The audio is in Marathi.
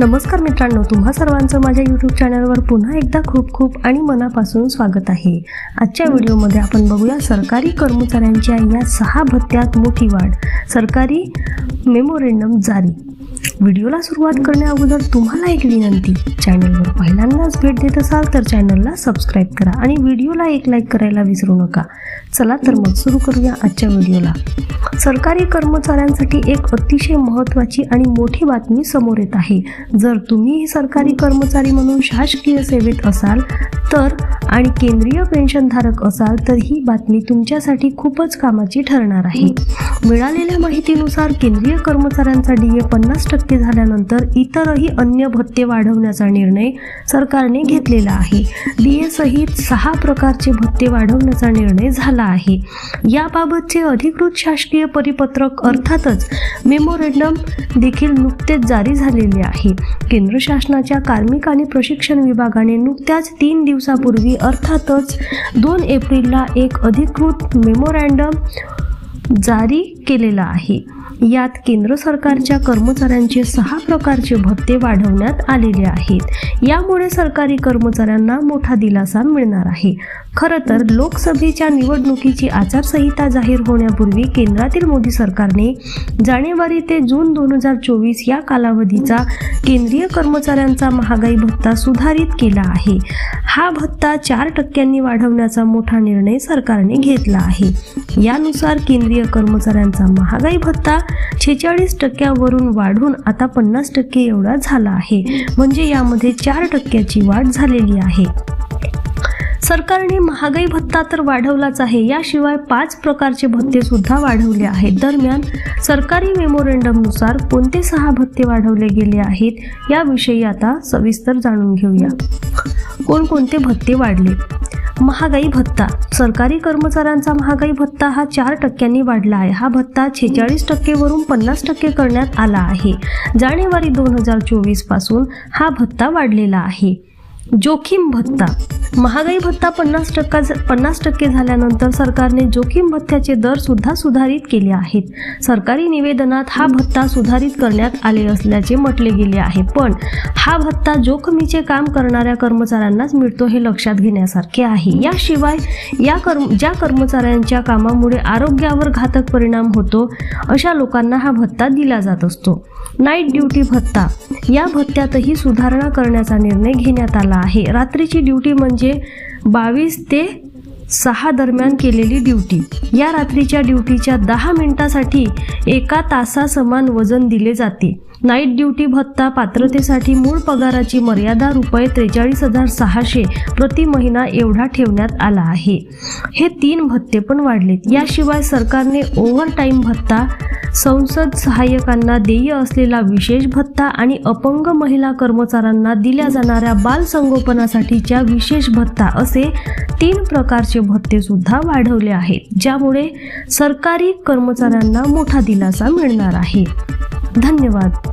नमस्कार मित्रांनो तुम्हा सर्वांचं माझ्या यूट्यूब चॅनलवर पुन्हा एकदा खूप खूप आणि मनापासून स्वागत आहे. आजच्या व्हिडिओमध्ये आपण बघूया सरकारी कर्मचाऱ्यांच्या या सहा भत्त्यात मोठी वाढ. सरकारी मेमोरेंडम जारी. व्हिडिओला सुरुवात करण्या अगोदर तुम्हाला एक विनंती. चॅनलवर पहिल्यांदाच भेट देत असाल तर चॅनलला सबस्क्राईब करा आणि व्हिडिओला एक लाईक करायला विसरू नका. चला तर मग सुरू करूया आजच्या व्हिडिओला. सरकारी कर्मचाऱ्यांसाठी एक अतिशय महत्त्वाची आणि मोठी बातमी समोर येत आहे. जर तुम्ही सरकारी कर्मचारी म्हणून शासकीय सेवेत असाल तर आणि केंद्रीय पेन्शनधारक असाल तर ही बातमी तुमच्यासाठी खूपच कामाची ठरणार आहे. मिळालेल्या माहितीनुसार केंद्रीय कर्मचाऱ्यांचा डी ए पन्नास टक्के झाल्यानंतर इतरही अन्य भत्ते वाढवण्याचा निर्णय सरकारने घेतलेला आहे. डी ए सहित सहा प्रकारचे भत्ते वाढवण्याचा निर्णय झाला आहे. याबाबतचे अधिकृत शासकीय परिपत्रक अर्थातच मेमोरेंडम देखील नुकतेच जारी झालेले आहे. केंद्र शासनाच्या कार्मिक आणि प्रशिक्षण विभागाने नुकत्याच तीन दिवसापूर्वी अर्थातच दोन एप्रिलला एक अधिकृत मेमोरँडम जारी केलेला आहे. यात केंद्र सरकारच्या कर्मचाऱ्यांचे सहा प्रकारचे भत्ते वाढवण्यात आलेले आहेत. यामुळे सरकारी कर्मचाऱ्यांना मोठा दिलासा मिळणार आहे. खरं तर लोकसभेच्या निवडणुकीची आचारसंहिता जाहीर होण्यापूर्वी केंद्रातील मोदी सरकारने जानेवारी ते जून दोन हजार चोवीस या कालावधीचा केंद्रीय कर्मचाऱ्यांचा महागाई भत्ता सुधारित केला आहे. हा भत्ता चार टक्क्यांनी वाढवण्याचा मोठा निर्णय सरकारने घेतला आहे. यानुसार केंद्रीय कर्मचाऱ्यांचा महागाई भत्ता छेचाळीस टक्क्यावरून वाढून आता पन्नास टक्के एवढा झाला आहे. म्हणजे यामध्ये चार टक्क्याची वाढ झालेली आहे. सरकारने महागाई भत्ता तर वाढवलाच आहे. याशिवाय पाच प्रकारचे भत्ते सुद्धा वाढवले आहेत. दरम्यान सरकारी मेमोरेंडमनुसार कोणते सहा भत्ते वाढवले गेले आहेत याविषयी आता सविस्तर जाणून घेऊया. कोणकोणते भत्ते वाढले? महागाई भत्ता. सरकारी कर्मचाऱ्यांचा महागाई भत्ता हा चार टक्क्यांनी वाढला आहे. हा भत्ता छेचाळीस टक्केवरून पन्नास टक्के करण्यात आला आहे. जानेवारी दोन हजार चोवीसपासून हा भत्ता वाढलेला आहे. जोखीम भत्ता. महागाई भत्ता पन्नास टक्का पन्नास टक्के झाल्यानंतर सरकारने जोखीम भत्त्याचे दर सुद्धा सुधारित केले आहेत. सरकारी निवेदनात हा भत्ता सुधारित करण्यात आले असल्याचे म्हटले गेले आहे. पण हा भत्ता जोखमीचे काम करणाऱ्या कर्मचाऱ्यांनाच मिळतो हे लक्षात घेण्यासारखे आहे. याशिवाय या कर्म ज्या कर्मचाऱ्यांच्या कामामुळे आरोग्यावर घातक परिणाम होतो अशा लोकांना हा भत्ता दिला जात असतो. नाईट ड्युटी भत्ता. या भत्त्यातही सुधारणा करण्याचा निर्णय घेण्यात आला आहे. रात्रीची ड्युटी म्हणजे बावीस ते सहा दरम्यान केलेली ड्युटी. या रात्रीच्या ड्युटीच्या दहा मिनिटासाठी एका तासासमान वजन दिले जाते. नाईट ड्युटी भत्ता पात्रतेसाठी मूळ पगाराची मर्यादा रुपये त्रेचाळीस हजार सहाशे प्रति महिना एवढा ठेवण्यात आला आहे. हे तीन भत्ते पण वाढलेत. याशिवाय सरकारने ओव्हर टाईम भत्ता संसद सहाय्यकांना देय असलेला विशेष भत्ता आणि अपंग महिला कर्मचाऱ्यांना दिल्या जाणाऱ्या बाल संगोपनासाठीच्या विशेष भत्ता असे तीन प्रकारचे भत्ते सुद्धा वाढवले आहेत ज्यामुळे सरकारी कर्मचाऱ्यांना मोठा दिलासा मिळणार आहे. धन्यवाद.